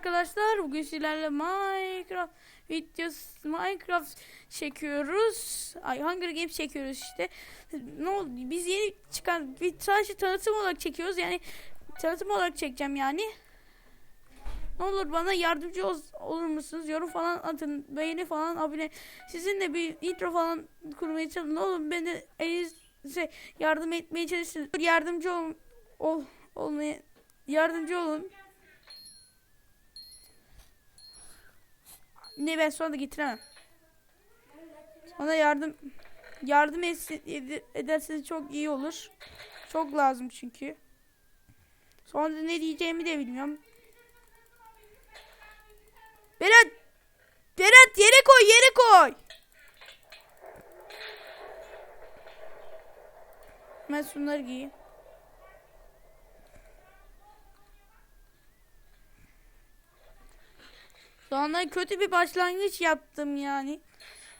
arkadaşlar. Bugün sizlerle Minecraft videosu Minecraft çekiyoruz. Ay Hunger Games çekiyoruz işte. Ne oldu? Biz yeni çıkan bir sadece tanıtım olarak çekiyoruz. Yani tanıtım olarak çekeceğim yani. Ne olur bana yardımcı ol, olur musunuz? Yorum falan atın. Beğeni falan abone. Sizin de bir intro falan kurmaya çalışın. Ne olur beni elinize yardım etmeye çalışın. Yardımcı ol, ol olmaya yardımcı olun. Ne ben sonra da getiremem. Ona yardım yardım ederseniz çok iyi olur. Çok lazım çünkü. Sonra ne diyeceğimi de bilmiyorum. Berat! Berat yere koy yere koy. Ben şunları giyeyim. Sonra kötü bir başlangıç yaptım yani.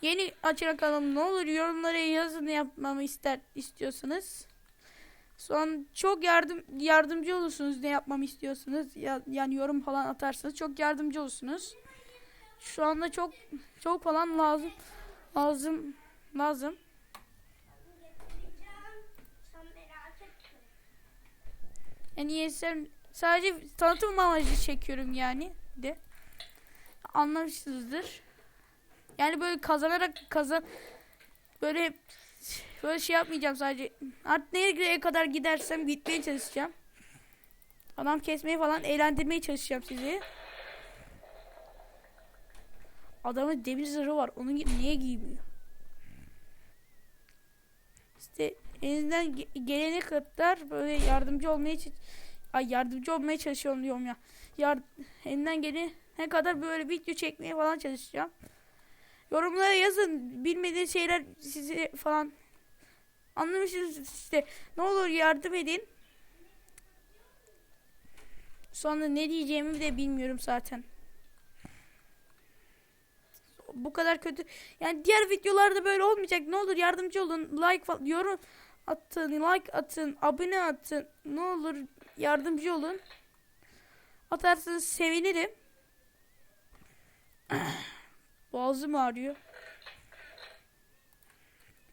Yeni açarak ne olur yorumlara yazın yapmamı ister istiyorsanız. Son çok yardım yardımcı olursunuz ne yapmamı istiyorsunuz. Ya, yani yorum falan atarsanız çok yardımcı olursunuz. Şu anda çok çok falan lazım lazım lazım. Yani sen sadece tanıtım amacı çekiyorum yani de. Anlamışsınızdır. Yani böyle kazanarak kazan böyle böyle şey yapmayacağım sadece. Artık nereye kadar gidersem gitmeye çalışacağım. Adam kesmeye falan eğlendirmeye çalışacağım sizi. Adamın demir zırhı var. Onu niye giymiyor? İşte elinden ge- gelene kadar böyle yardımcı olmaya ay yardımcı olmaya çalışıyorum diyorum ya. Yar elinden gelene kadar böyle video çekmeye falan çalışacağım. Yorumlara yazın bilmediğiniz şeyler size falan anlamışsınız işte. Ne olur yardım edin. Sonra ne diyeceğimi de bilmiyorum zaten. Bu kadar kötü. Yani diğer videolarda böyle olmayacak. Ne olur yardımcı olun. Like falan, yorum atın, like atın, abone atın. Ne olur yardımcı olun. Atarsanız sevinirim. Boğazım ağrıyor.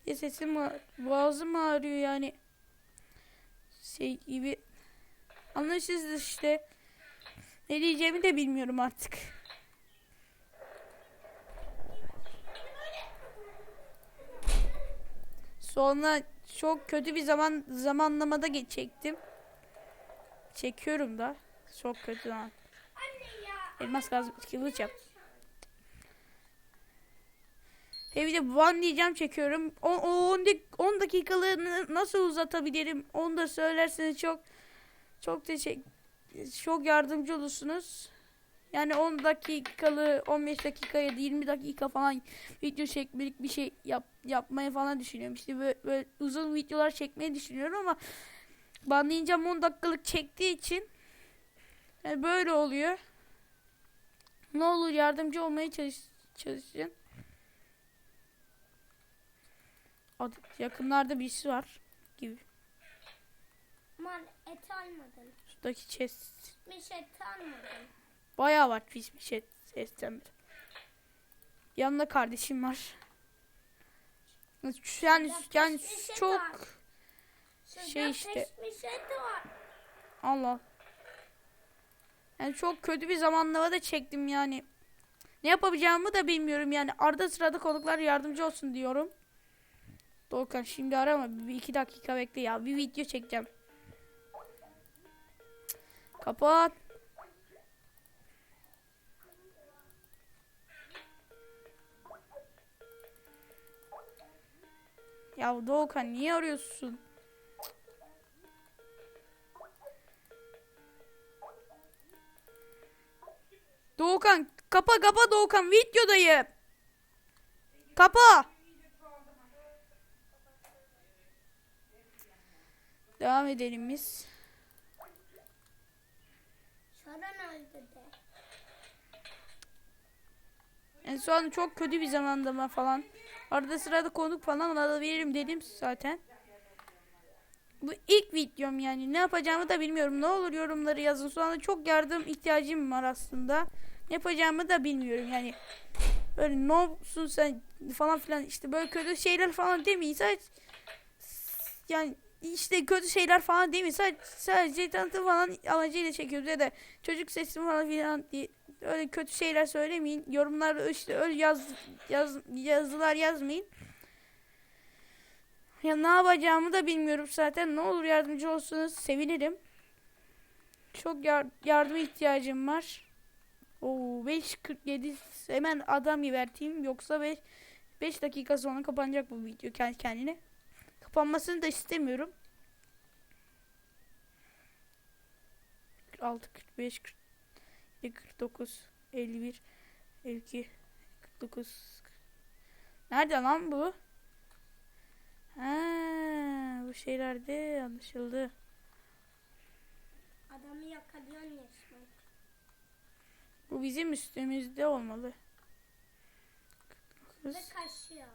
Bir de sesim ağ- boğazım ağrıyor yani. Şey gibi. Anlaşılır işte. Ne diyeceğimi de bilmiyorum artık. Sonra çok kötü bir zaman zamanlamada geç çektim. Çekiyorum da. Çok kötü lan. Elmas gaz kılıç yap. He bir de one diyeceğim çekiyorum. O, o 10 dak- 10 dakikalığını nasıl uzatabilirim? Onu da söylerseniz çok çok teşekkür çok yardımcı olursunuz. Yani 10 dakikalı 15 dakika ya da 20 dakika falan video çekmelik bir şey yap, yapmaya falan düşünüyorum. İşte böyle, böyle uzun videolar çekmeyi düşünüyorum ama banlayınca 10 dakikalık çektiği için yani böyle oluyor. Ne olur yardımcı olmaya çalış çalışın. Yakınlarda birisi var gibi. Aman et almadın. Şuradaki chest. Şey et almadın. Bayağı var şey chestten beri. Yanında kardeşim var. Yani, yani çok Şey işte. Allah. Yani çok kötü bir zamanlama da çektim yani. Ne yapabileceğimi de bilmiyorum yani. Arada sırada konuklar yardımcı olsun diyorum. Doğukan şimdi arama. Bir iki dakika bekle ya. Bir video çekeceğim. Kapat. Ya Doğukan niye arıyorsun? Doğukan kapa kapa Doğukan videodayım. Kapa. Devam edelim biz. En son çok kötü bir zamandama falan. Arada sırada konuk falan alabilirim dedim zaten. Bu ilk videom yani. Ne yapacağımı da bilmiyorum. Ne olur yorumları yazın. Şu anda çok yardım ihtiyacım var aslında. Ne yapacağımı da bilmiyorum yani. Böyle ne olsun sen falan filan işte böyle kötü şeyler falan demeyin. Sadece yani işte kötü şeyler falan demeyin. Sadece, sadece tanıtım falan amacıyla çekiyoruz ya da çocuk sesi falan filan diye öyle kötü şeyler söylemeyin. Yorumlarda işte öyle yaz, yaz yazılar yazmayın. Ya ne yapacağımı da bilmiyorum zaten. Ne olur yardımcı olsanız sevinirim. Çok yar yardıma ihtiyacım var. Oo 5.47 hemen adam geberteyim yoksa 5 5 dakika sonra kapanacak bu video kendi kendine. Kapanmasını da istemiyorum. 46 45 47 49 51 52 49 Nerede lan bu? Ha, bu şeylerde anlaşıldı. Adamı yakalıyorsun resmen. Bu bizim üstümüzde olmalı. Ve 49 kaçıyor.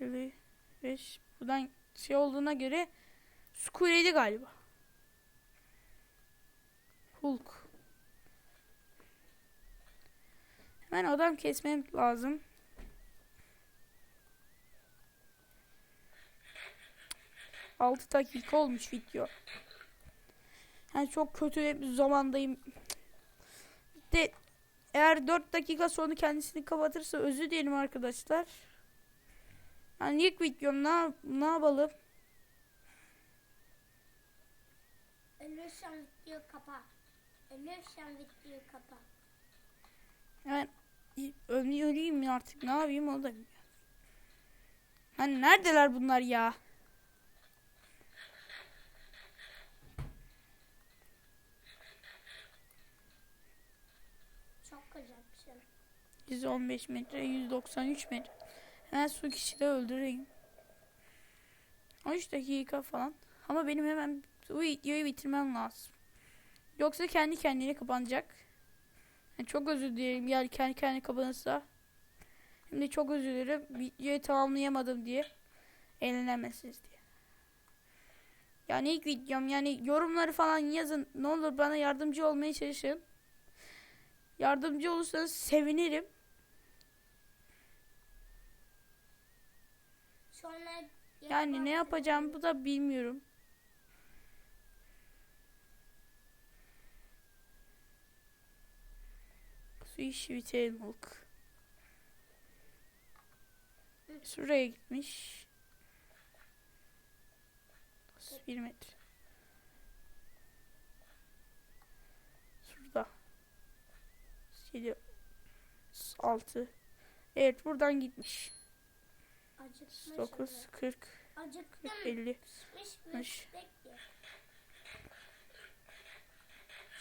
55 buradan şey olduğuna göre Squirrel'i galiba. Hulk. Hemen adam kesmem lazım. Altı dakika olmuş video. Yani çok kötü bir zamandayım. De eğer 4 dakika sonra kendisini kapatırsa özür dilerim arkadaşlar. Yani ilk videom ne, ne yapalım? Ölürsen videoyu kapa. Ölürsen videoyu kapa. Yani öleyim mi artık ne yapayım onu da bilmiyorum. Hani neredeler bunlar ya? Çok güzelsin. 115 metre, 193 metre. Hemen su kişiyi öldüreyim. 13 dakika falan. Ama benim hemen bu videoyu bitirmem lazım. Yoksa kendi kendine kapanacak. Yani çok özür dilerim yani kendi kendine kapanırsa. De çok özür dilerim videoyu tamamlayamadım diye. Eğlenemezsiniz diye. Yani ilk videom yani yorumları falan yazın. Ne olur bana yardımcı olmaya çalışın. Yardımcı olursanız sevinirim. Sonra Yani ne yapacağımı bu da bilmiyorum. Su işi bitelim Hulk. Şuraya gitmiş. 1 metre. Şurada. 7 6 Evet buradan gitmiş. Acıkmış 9 ama. 40 Acıktım. 50 Pişmiş Mış. biftek ye.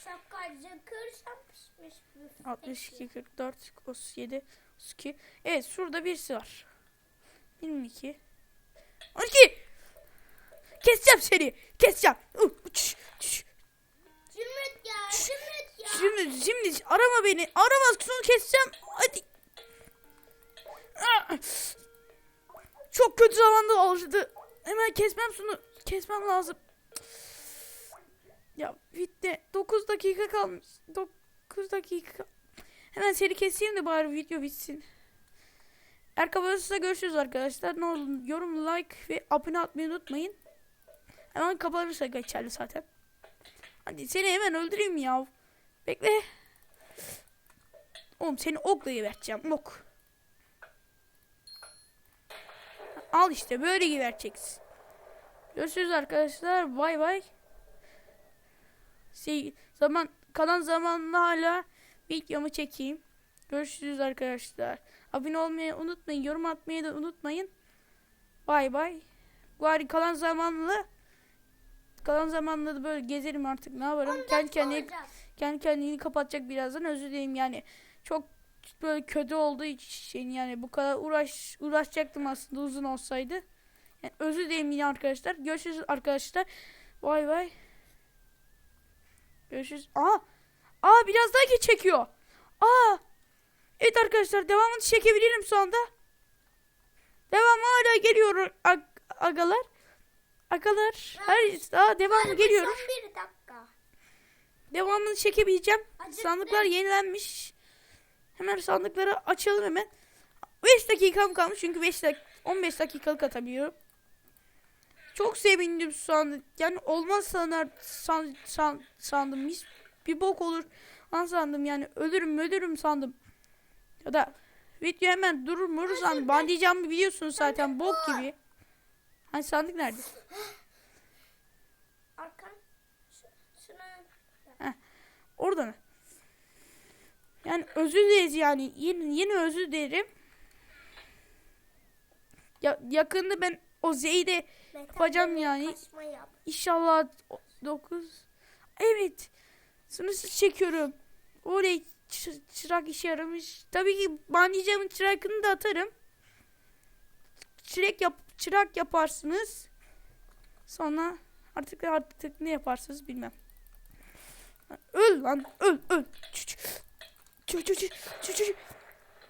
Şapka acıkırsan pişmiş biftek 62, ye. 44, 37, 32. Evet şurada birisi var. 22. 12. Keseceğim seni. Keseceğim. Uh, uç, uç. Zümrüt ya, zümrüt ya. Şimdi, şimdi arama beni. Arama şunu keseceğim. Hadi. Ah! Çok kötü zamanda oldu. Hemen kesmem şunu. Kesmem lazım. Ya bitti. 9 dakika kalmış. 9 dakika. Hemen seni keseyim de bari video bitsin. Eğer kapanırsa görüşürüz arkadaşlar. Ne olur yorum, like ve abone atmayı unutmayın. Hemen kapanırsa geçerli zaten. Hadi seni hemen öldüreyim ya. Bekle. Oğlum seni okla geberteceğim. Ok. Al işte böyle geberteceksin. Görüşürüz arkadaşlar. Bay bay. Şey, zaman kalan zamanla hala videomu çekeyim. Görüşürüz arkadaşlar. Abone olmayı unutmayın. Yorum atmayı da unutmayın. Bay bay. Bari kalan zamanla kalan zamanla da böyle gezerim artık ne yaparım. Kendi Olacak. kendi kendini kapatacak birazdan özür dileyim yani. Çok böyle kötü olduğu için yani bu kadar uğraş uğraşacaktım aslında uzun olsaydı. Yani özür dileyim yine arkadaşlar. Görüşürüz arkadaşlar. Bay bay. Görüşürüz. Aa! Aa biraz daha geç çekiyor. Aa! Evet arkadaşlar devamını çekebilirim şu anda. Devam hala geliyor ag- agalar. Arkadaşlar hayır daha devamı geliyor. Son bir dakika. Devamını çekebileceğim. Acıktım. Sandıklar yenilenmiş. Hemen sandıkları açalım hemen. 5 dakikam kalmış çünkü 5 dak 15 dakikalık atabiliyorum. Çok sevindim şu anda. Yani olmaz sanar san, san- sandım. Hiç bir bok olur lan sandım yani ölürüm ölürüm sandım. Ya da video hemen durur mu sandım. Bandicamı biliyorsunuz zaten bok gibi. Hani sandık nerede? Arkan. Şu, şunu. Orada mı? Yani özür dileriz yani. Yine, yine özür dilerim. Ya, yakında ben o Z'yi Yapacağım yani. Yap. inşallah 9 Evet. Sınırsız çekiyorum. Çı- çırak işe yaramış. Tabii ki bandicamın çırakını da atarım. Çırak yap çırak yaparsınız. Sonra artık artık ne yaparsınız bilmem. Öl lan öl öl.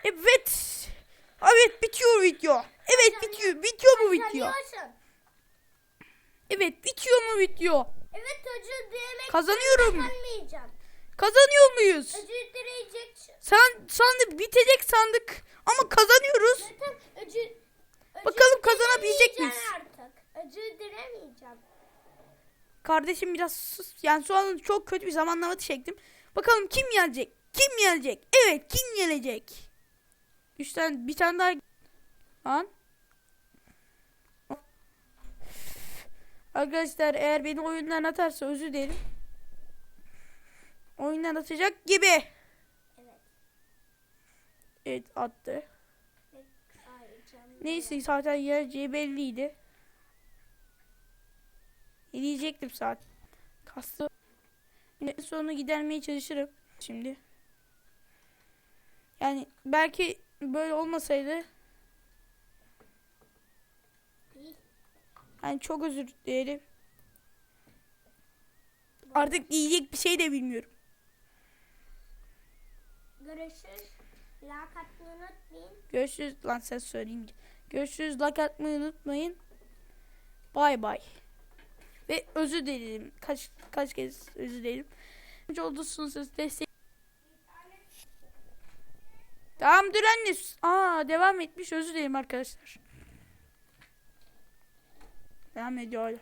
Evet. Evet bitiyor video. Evet bitiyor. Bitiyor bu video. Evet bitiyor mu video? Evet özür dilemek Kazanıyorum. Kazanıyor muyuz? Özür dileyeceksin. Sen sandık bitecek sandık ama kazanıyoruz. Zaten Bakalım kazanabilecek miyiz? artık. Dilemeyeceğim. Kardeşim biraz sus. Yani şu an çok kötü bir zamanlama çektim. Bakalım kim gelecek? Kim gelecek? Evet kim gelecek? Üç tane bir tane daha lan. Arkadaşlar eğer beni oyundan atarsa özür dilerim. Oyundan atacak gibi. Evet. Evet attı. Neyse zaten geleceği belliydi. Diyecektim saat. Kastı. Yine sonra gidermeye çalışırım şimdi. Yani belki böyle olmasaydı yani çok özür dilerim. Artık diyecek bir şey de bilmiyorum. Görüşürüz. Like atmayı unutmayın. Görüşürüz lan sen söyleyeyim. Görüşürüz like atmayı unutmayın. Bay bay. Ve özür dilerim. Kaç kaç kez özür dilerim. Önce olursunuz destek. Tamam dur anne. Aa devam etmiş özür dilerim arkadaşlar. Devam ediyor.